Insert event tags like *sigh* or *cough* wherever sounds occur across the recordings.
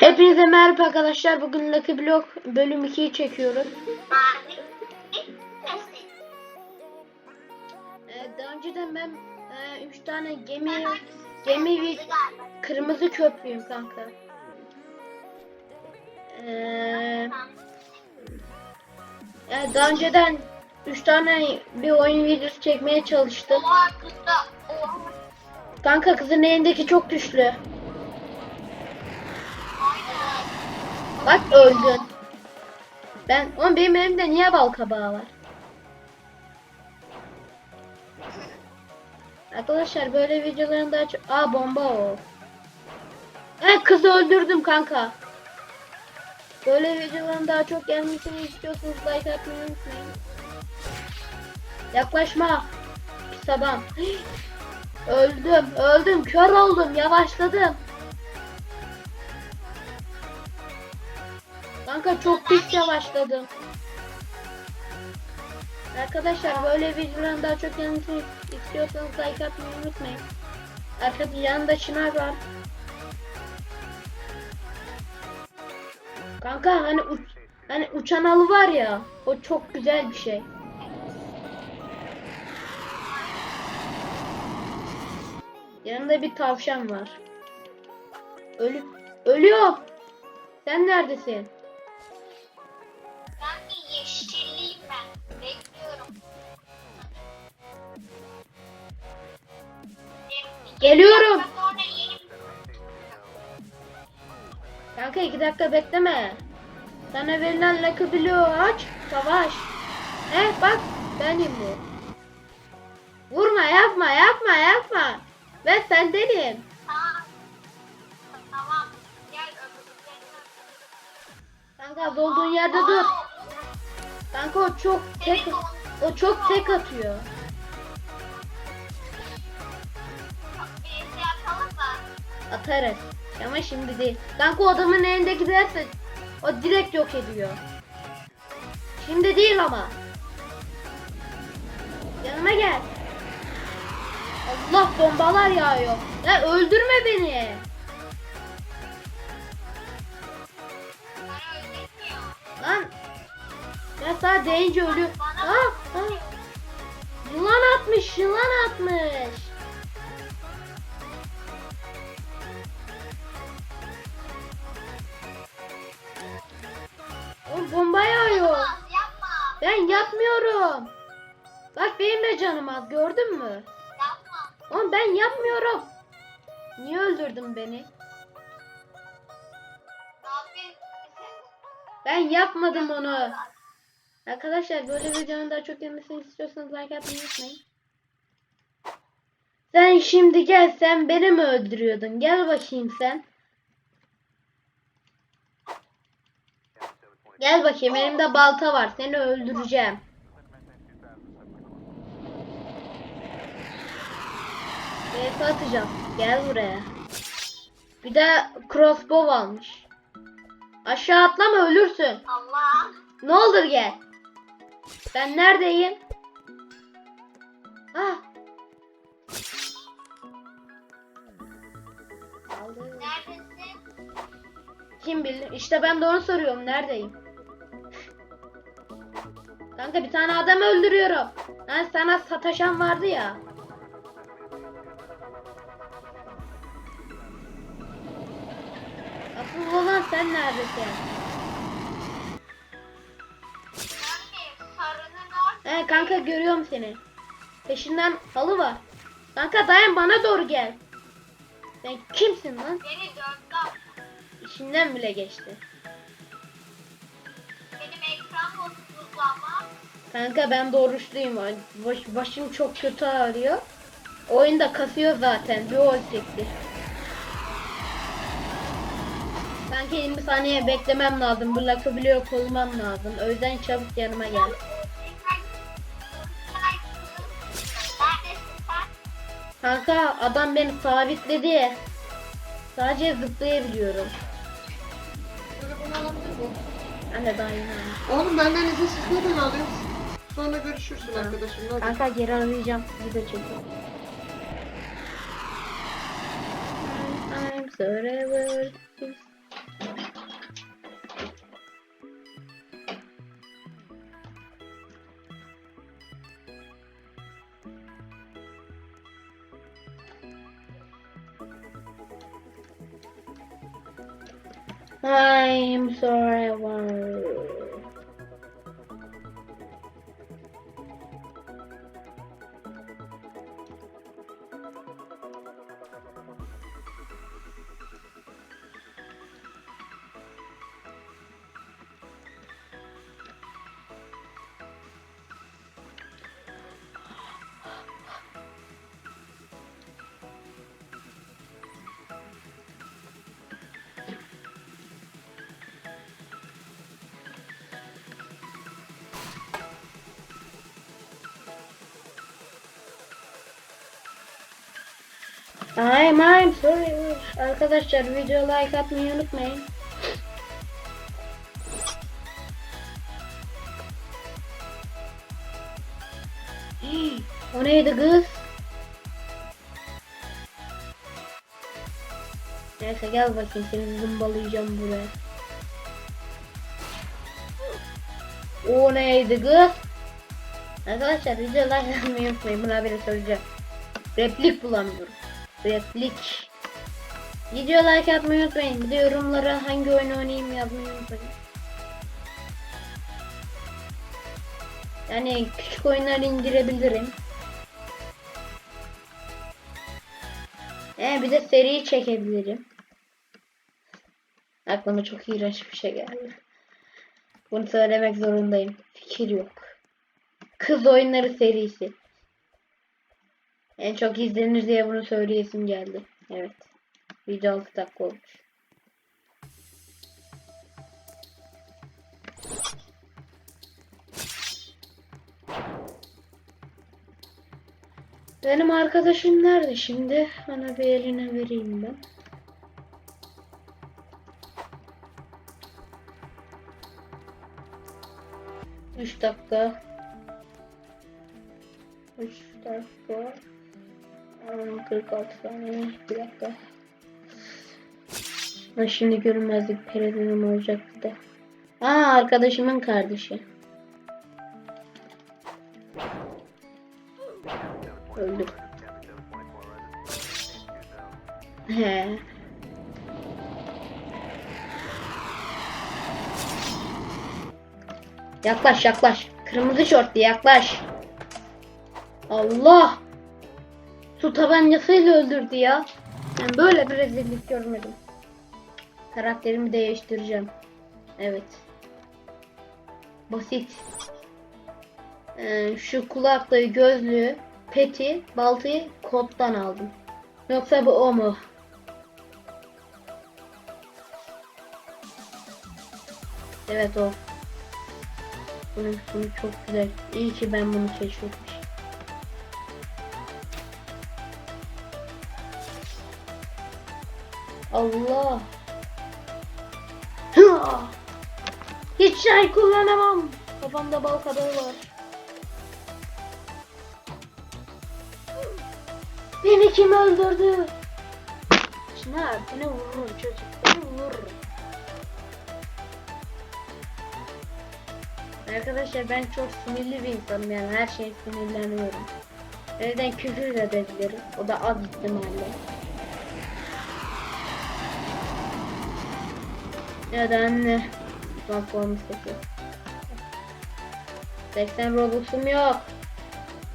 Hepinize merhaba arkadaşlar. Bugün Lucky Block bölüm 2'yi çekiyoruz. Ee, daha önceden ben 3 tane gemi gemi ve kırmızı köprüyüm kanka. Ee, yani daha önceden 3 tane bir oyun videosu çekmeye çalıştım. Kanka kızın elindeki çok güçlü. Bak öldün. Ben, oğlum benim elimde niye bal kabağı var? Arkadaşlar böyle videoların daha çok... Aa bomba o. Evet kızı öldürdüm kanka. Böyle videoların daha çok gelmesini istiyorsanız like atmayı unutmayın. Yaklaşma. Pis adam. *gasps* Öldüm, öldüm, kör oldum, yavaşladım. Kanka çok pis yavaşladım. Arkadaşlar böyle videoların daha çok gelmesini istiyorsanız like atmayı unutmayın. Arkada yanında Çınar var. Kanka hani uç, hani uçan alı var ya o çok güzel bir şey. Yanında bir tavşan var. Ölü ölüyor. Sen neredesin? Geliyorum. Kanka iki dakika bekleme. Sana verilen Lucky Blue'u aç, savaş. He bak benim bu. Vurma yapma yapma yapma. Ben sendenim. Tamam. Tamam. Gel. Kanka olduğun yerde dur. Kanka o çok tek o çok tek atıyor. Atarız. Ama şimdi değil. Kanka o adamın elinde giderse o direkt yok ediyor. Şimdi değil ama. Yanıma gel. Allah bombalar yağıyor. Ya öldürme beni. Lan. Ya sana deyince ölüyor. Ha, ha. Yılan atmış, yılan atmış. Ben yapmıyorum. Bak benim de canım az gördün mü? Yapma. Oğlum ben yapmıyorum. Niye öldürdün beni? Ben yapmadım onu. Arkadaşlar böyle videonun daha çok gelmesini istiyorsanız like atmayı unutmayın. Sen şimdi gel sen beni mi öldürüyordun? Gel bakayım sen. Gel bakayım elimde balta var seni öldüreceğim. BF atacağım. Gel buraya. Bir de crossbow almış. Aşağı atlama ölürsün. Allah. Ne olur gel. Ben neredeyim? Ah. Neredesin? Kim bilir? İşte ben de onu soruyorum. Neredeyim? Kanka bir tane adam öldürüyorum. Hani sana sataşan vardı ya. Asıl olan sen neredesin? He kanka görüyorum seni. Peşinden halı var. Kanka dayan bana doğru gel. Sen kimsin lan? Beni döndü. İçinden bile geçti. Benim ekran bozuldu. Kanka ben de oruçluyum. Baş, başım çok kötü ağrıyor. Oyun da kasıyor zaten. Bir ol çekti. Kanka 20 saniye beklemem lazım. Bu lakı biliyor olmam lazım. O yüzden çabuk yanıma gel. Kanka adam beni sabitledi. Sadece zıplayabiliyorum. Anne daha aldım. Oğlum benden izinsiz neden alıyorsun? Sonra görüşürsün Tamam. arkadaşım. Ne olacak? Kanka geri arayacağım. Video çekiyorum. I'm forever. I'm sorry. I'm I'm sorry. Arkadaşlar video like atmayı unutmayın. *gasps* O neydi kız? Neyse gel bakayım seni zımbalayacağım buraya. O neydi kız? Arkadaşlar video like atmayı unutmayın. Buna biri söyleyeceğim. Replik bulamıyorum. Replik. Video like atmayı unutmayın. Bir de yorumlara hangi oyunu oynayayım yazmayı unutmayın. Yani küçük oyunlar indirebilirim. Ee, bir de seri çekebilirim. Aklıma çok iğrenç bir şey geldi. Bunu söylemek zorundayım. Fikir yok. Kız oyunları serisi. En çok izlenir diye bunu söyleyesim geldi. Evet. Video 6 dakika olmuş. Benim arkadaşım nerede şimdi? Bana bir eline vereyim ben. Üç dakika. Üç dakika. Aa, 46 saniye. Bir dakika. Ha, şimdi görünmezlik perizinim olacaktı da. Aa arkadaşımın kardeşi. Öldüm. He. Yaklaş yaklaş. Kırmızı şortlu yaklaş. Allah. Su tabancasıyla öldürdü ya. Ben böyle bir rezillik görmedim. Karakterimi değiştireceğim. Evet. Basit. Ee, şu kulaklığı, gözlüğü, peti, baltayı koddan aldım. Yoksa bu o mu? Evet o. Bunun çok güzel. İyi ki ben bunu keşfetmişim. Allah. Hiç şey kullanamam. Kafamda bal kabağı var. Beni kim öldürdü? Çınar beni vurur çocuk. Beni vurur. Arkadaşlar ben çok sinirli bir insanım yani her şeye sinirleniyorum. Neden küfür de edebilirim. O da az ihtimalle. Ya da anne. Bak olmuş 80 Robux'um yok.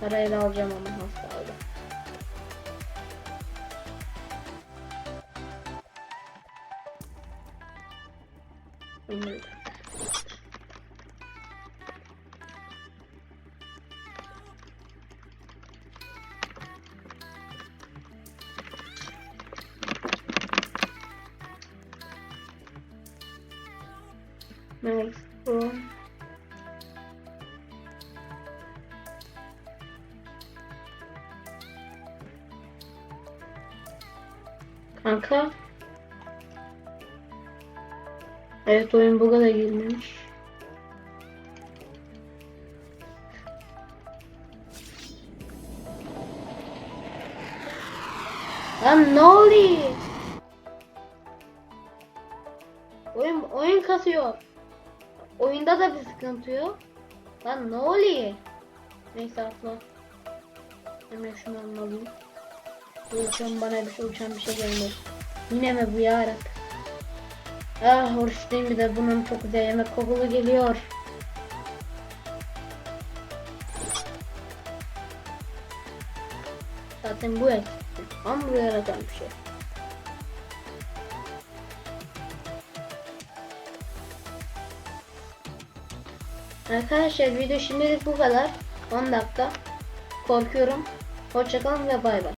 Parayla alacağım ama hasta Nice. Bu. Kanka. Evet oyun bug'a da girmemiş. Lan ne oluyor? Oyun oyun kasıyor. Oyunda da bir sıkıntı yok. Lan ne oluyor? Neyse atla. Hemen şunu almalıyım. Bu uçan bana bir şey uçan bir şey gelmedi. Yine mi bu ya Rab? Ah oruçluyum bir de bunun çok güzel yemek kokulu geliyor. Zaten bu et. Hamburger atan bir şey. Arkadaşlar video şimdilik bu kadar. 10 dakika. Korkuyorum. Hoşçakalın ve bay bay.